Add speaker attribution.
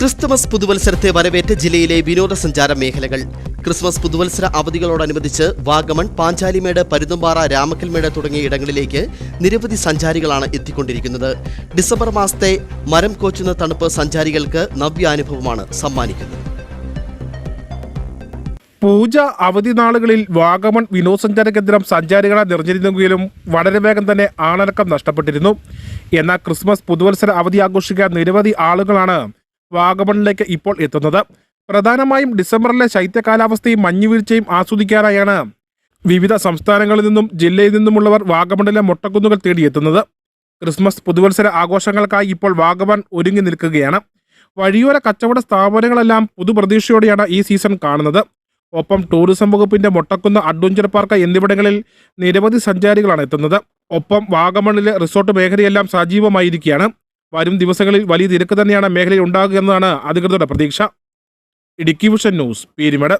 Speaker 1: Christmas പുതുവത്സരത്തെ വരവേറ്റ ജില്ലയിലെ വിനോദസഞ്ചാര മേഖലകൾ. ക്രിസ്മസ് പുതുവത്സര അവധികളോടനുബന്ധിച്ച് വാഗമൺ പാഞ്ചാലിമേട് പരുന്തുംപാറ രാമക്കൽമേട് തുടങ്ങിയ ഇടങ്ങളിലേക്ക് നിരവധി സഞ്ചാരികളാണ് എത്തിക്കൊണ്ടിരിക്കുന്നത്. ഡിസംബർ മാസത്തെ മരം കോച്ചുന്ന തണുപ്പ് സഞ്ചാരികൾക്ക് നവ്യാനുഭവമാണ് സമ്മാനിക്കുന്നത്.
Speaker 2: പൂജ അവധി നാളുകളിൽ വാഗമൺ വിനോദസഞ്ചാര കേന്ദ്രം സഞ്ചാരികളെ നിറഞ്ഞിരുന്നെങ്കിലും വളരെ വേഗം തന്നെ ആളടക്കം നഷ്ടപ്പെട്ടിരുന്നു. എന്നാൽ ക്രിസ്മസ് പുതുവത്സര അവധി ആഘോഷിക്കാൻ നിരവധി ആളുകളാണ് വാഗമണിലേക്ക് ഇപ്പോൾ എത്തുന്നത്. പ്രധാനമായും ഡിസംബറിലെ ശൈത്യ കാലാവസ്ഥയും മഞ്ഞുവീഴ്ചയും ആസ്വദിക്കാനായാണ്. വിവിധ സംസ്ഥാനങ്ങളിൽ നിന്നും ജില്ലയിൽ നിന്നുമുള്ളവർ വാഗമണിലെ മൊട്ടക്കുന്നുകൾ തേടിയെത്തുന്നത്. ക്രിസ്മസ് പുതുവത്സര ആഘോഷങ്ങൾക്കായി ഇപ്പോൾ വാഗമൺ ഒരുങ്ങി നിൽക്കുകയാണ്. വഴിയോര കച്ചവട സ്ഥാപനങ്ങളെല്ലാം പുതുപ്രതീക്ഷയോടെയാണ് ഈ സീസൺ കാണുന്നത്. ഒപ്പം ടൂറിസം വകുപ്പിന്റെ മൊട്ടക്കുന്ന് അഡ്വഞ്ചർ പാർക്ക് എന്നിവിടങ്ങളിൽ നിരവധി സഞ്ചാരികളാണ് എത്തുന്നത്. ഒപ്പം വാഗമണിലെ റിസോർട്ട് മേഖലയെല്ലാം സജീവമായിരിക്കുകയാണ്. വരും ദിവസങ്ങളിൽ വലിയ തിരക്ക് തന്നെയാണ് മേഖലയിൽ ഉണ്ടാകുക എന്നതാണ് അധികൃതരുടെ പ്രതീക്ഷ. Idukki vision news Peermade.